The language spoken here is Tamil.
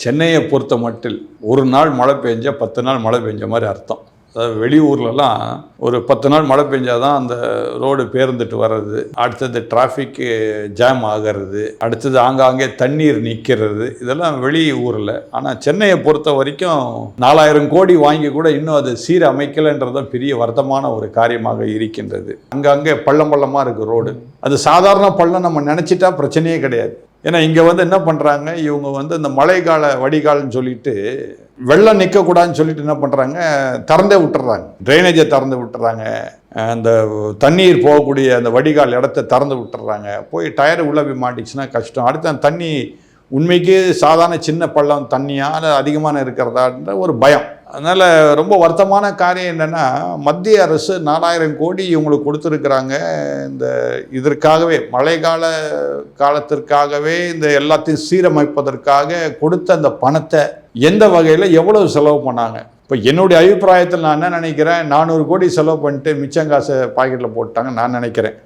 சென்னையை பொறுத்த மட்டில் ஒரு நாள் மழை பெஞ்சா பத்து நாள் மழை பெஞ்ச மாதிரி அர்த்தம். அதாவது வெளியூர்லலாம் ஒரு பத்து நாள் மழை பெஞ்சாதான் அந்த ரோடு பேர்ந்துட்டு வர்றது அடுத்தது டிராஃபிக்கு ஜாம் ஆகிறது அடுத்தது ஆங்காங்கே தண்ணீர் நிற்கிறது இதெல்லாம் வெளி ஊரில் ஆனால் சென்னையை பொறுத்த வரைக்கும் நாலாயிரம் கோடி வாங்கி கூட இன்னும் அது சீரமைக்கலைன்றது பெரிய வருத்தமான ஒரு காரியமாக இருக்கின்றது. அங்கங்கே பள்ளம் பள்ளமாக இருக்குது ரோடு. அது சாதாரண பள்ளம் நம்ம நினச்சிட்டா பிரச்சனையே கிடையாது. ஏன்னா இங்கே வந்து என்ன பண்ணுறாங்க இவங்க வந்து இந்த மழைக்கால வடிகால்னு சொல்லிட்டு வெள்ளம் நிற்கக்கூடாதுன்னு சொல்லிட்டு என்ன பண்ணுறாங்க திறந்தே விட்டுறாங்க. ட்ரைனேஜை திறந்து விட்டுறாங்க. அந்த தண்ணீர் போகக்கூடிய அந்த வடிகால் இடத்த திறந்து விட்டுறாங்க. போய் டயர் உள்ளே போய் மாட்டிச்சுன்னா கஷ்டம். அடுத்து அந்த தண்ணி உண்மைக்கு சாதாரண சின்ன பள்ளம் தண்ணியால் அதிகமான இருக்கிறதான்ற ஒரு பயம். அதனால் ரொம்ப வருத்தமான காரியம் என்னென்னா மத்திய அரசு நாலாயிரம் கோடி இவங்களுக்கு கொடுத்துருக்குறாங்க. இந்த இதற்காகவே மழைக்கால காலத்திற்காகவே இந்த எல்லாத்தையும் சீரமைப்பதற்காக கொடுத்த அந்த பணத்தை எந்த வகையில் எவ்வளவு செலவு பண்ணாங்க? இப்போ என்னுடைய அபிப்பிராயத்தில் நான் என்ன நினைக்கிறேன் நானூறு கோடி செலவு பண்ணிட்டு மிச்சம் காசை பாக்கெட்டில் போட்டாங்க நான் நினைக்கிறேன்.